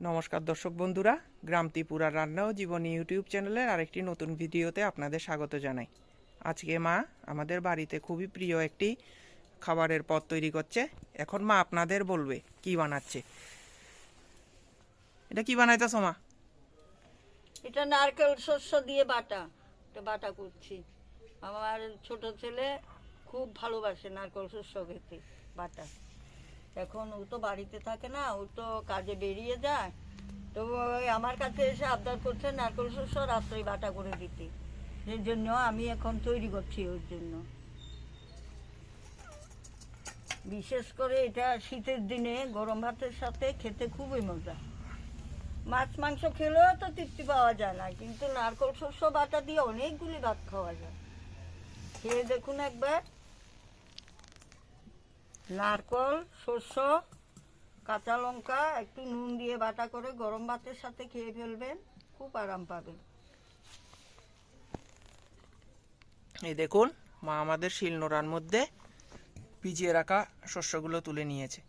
নমস্কার দর্শক বন্ধুরা, গ্রাম ত্রিপুরার রান্না ও জীবনী ইউটিউব চ্যানেলের আরেকটি নতুন ভিডিওতে আপনাদের স্বাগত জানাই। আজকে মা আমাদের বাড়িতে খুবই প্রিয় একটি খাবারের পদ তৈরি করছে। এখন মা আপনাদের বলবে, কি বানাচ্ছে? এটা কি বানাইতেছো মা? এটা নারকেল শস্য দিয়ে বাটা এটা বাটা করছি। আমার ছোট ছেলে খুব ভালোবাসে নারকেল শস্য খেতে, বাটা। এখন ও তো বাড়িতে থাকে না, ও তো কাজে বেরিয়ে যায়। তো ওই আমার কাছে এসে আবদার করছে, নারকেল শস্য রাত্রে বাটা করে দিতে। এর জন্য আমি এখন তৈরি করছি ওর জন্য। বিশেষ করে এটা শীতের দিনে গরম ভাতের সাথে খেতে খুবই মজা। মাছ, মাংস খেলেও তো তৃপ্তি পাওয়া যায় না, কিন্তু নারকল শস্য বাটা দিয়ে অনেকগুলি ভাত খাওয়া যায়। খেয়ে দেখুন একবার। নারকল শস্য কাঁচা লঙ্কা, একটু নুন দিয়ে বাটা করে গরম ভাতের সাথে খেয়ে ফেলবেন, খুব আরাম পাবেন। এই দেখুন, মা আমাদের শিলনোড়ার মধ্যে ভিজিয়ে রাখা শস্যগুলো তুলে নিয়েছে।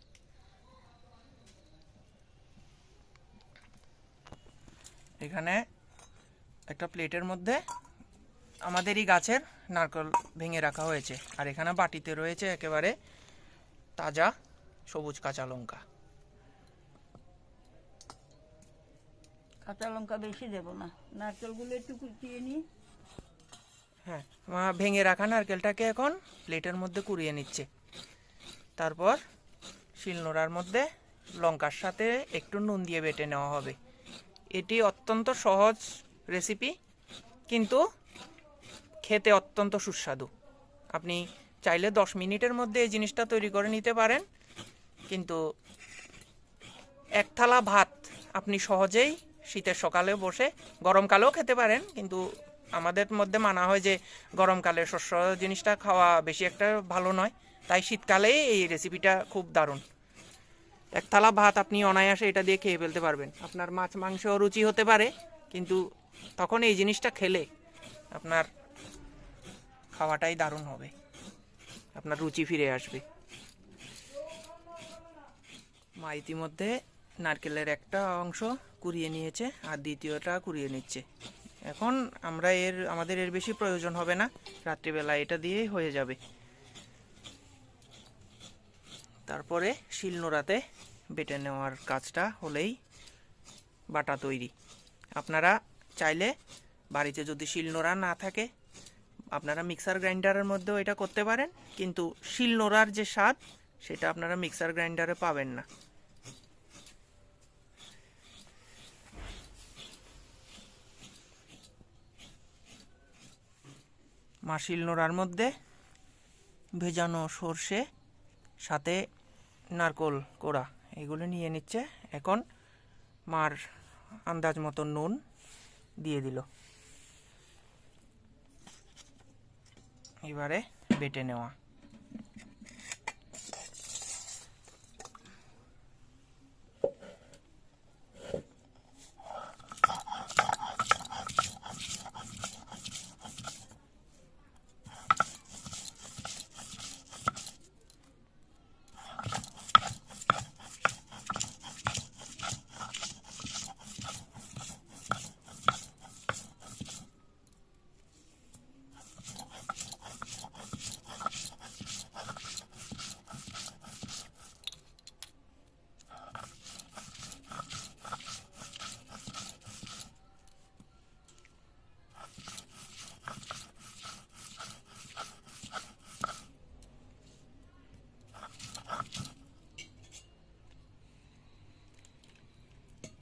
এখানে একটা প্লেটের মধ্যে আমাদেরই গাছের নারকেল ভেঙে রাখা হয়েছে। আর এখানে বাটিতে রয়েছে একেবারে তাজা সবুজ কাঁচা লঙ্কা। কাঁচা লঙ্কা বেশি দেবো না। নারকেলগুলো একটু কুচিয়ে নিই। হ্যাঁ মা ভেঙে রাখা নারকেলটাকে এখন প্লেটের মধ্যে কুড়িয়ে নিচ্ছে। তারপর শিলনোড়ার মধ্যে লঙ্কার সাথে একটু নুন দিয়ে বেটে নেওয়া হবে। এটি অত্যন্ত সহজ রেসিপি কিন্তু খেতে অত্যন্ত সুস্বাদু। আপনি চাইলে দশ মিনিটের মধ্যে এই জিনিসটা তৈরি করে নিতে পারেন। কিন্তু এক থালা ভাত আপনি সহজেই শীতের সকালে বসে গরমকালেও খেতে পারেন। কিন্তু আমাদের মধ্যে মানা হয় যে গরমকালে শস্য জিনিসটা খাওয়া বেশি একটা ভালো নয়। তাই শীতকালে এই রেসিপিটা খুব দারুণ। এক থালা ভাত আপনি অনায়াসে এটা দিয়ে খেয়ে ফেলতে পারবেন। আপনার মাছ মাংস রুচি হতে পারে, কিন্তু তখন এই জিনিসটা খেলে আপনার খাওয়াটাই দারুণ হবে। আপনার রুচি ফিরে আসবে। মা ইতিমধ্যে নারকেলের একটা অংশ কুড়িয়ে নিয়েছে আর দ্বিতীয়টা কুড়িয়ে নিচ্ছে। এখন আমরা এর, আমাদের এর বেশি প্রয়োজন হবে না। রাত্রিবেলা এটা দিয়েই হয়ে যাবে। তারপরে শিলনোড়াতে বেটে নেওয়ার কাজটা হলেই বাটা তৈরি। আপনারা চাইলে বাড়িতে যদি শিলনোড়া না থাকে আপনারা মিক্সার গ্রাইন্ডারের মধ্যেও এটা করতে পারেন, কিন্তু শিলনোড়ার যে স্বাদ, সেটা আপনারা মিক্সার গ্রাইন্ডারে পাবেন না। মাসিল নোড়ার মধ্যে ভেজানো সর্ষে, সাথে নারকোল কোড়া, এগুলো নিয়ে নিচ্ছে। এখন মার আন্দাজ মতো নুন দিয়ে দিল। এবারে বেটে নেওয়া।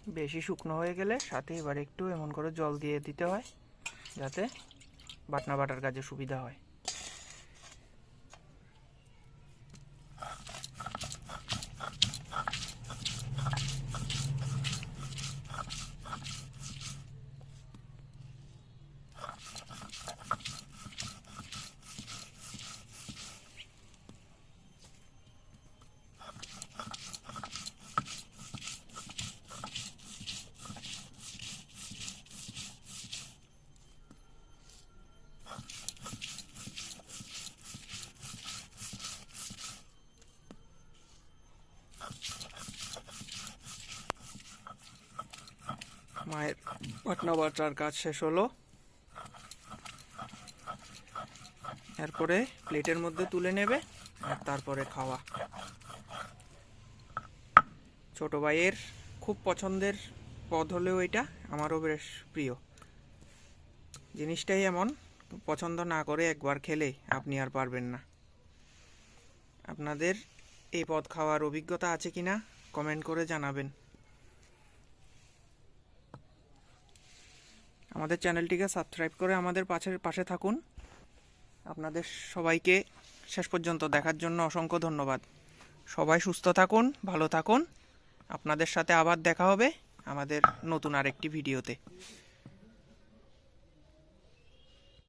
বেশি শুকনো হয়ে গেলে সাথে এবার একটু এমন করে জল দিয়ে দিতে হয়, যাতে বাটনা বাটার কাজে সুবিধা হয়। মায়ের পাটনা বাটার কাজ শেষ হলো। এরপরে প্লেটের মধ্যে তুলে নেবে আর তারপরে খাওয়া। ছোট ভাইয়ের খুব পছন্দের পদ হলেও এটা, আমারও বেশ প্রিয়। জিনিসটাই এমন, পছন্দ না করে একবার খেলে আপনি আর পারবেন না। আপনাদের এই পদ খাওয়ার অভিজ্ঞতা আছে কিনা কমেন্ট করে জানাবেন। আমাদের চ্যানেলটিকে সাবস্ক্রাইব করে আমাদের পাশের পাশে থাকুন। আপনাদের সবাইকে শেষ পর্যন্ত দেখার জন্য অসংখ্য ধন্যবাদ। সবাই সুস্থ থাকুন, ভালো থাকুন। আপনাদের সাথে আবার দেখা হবে আমাদের নতুন আরেকটি ভিডিওতে।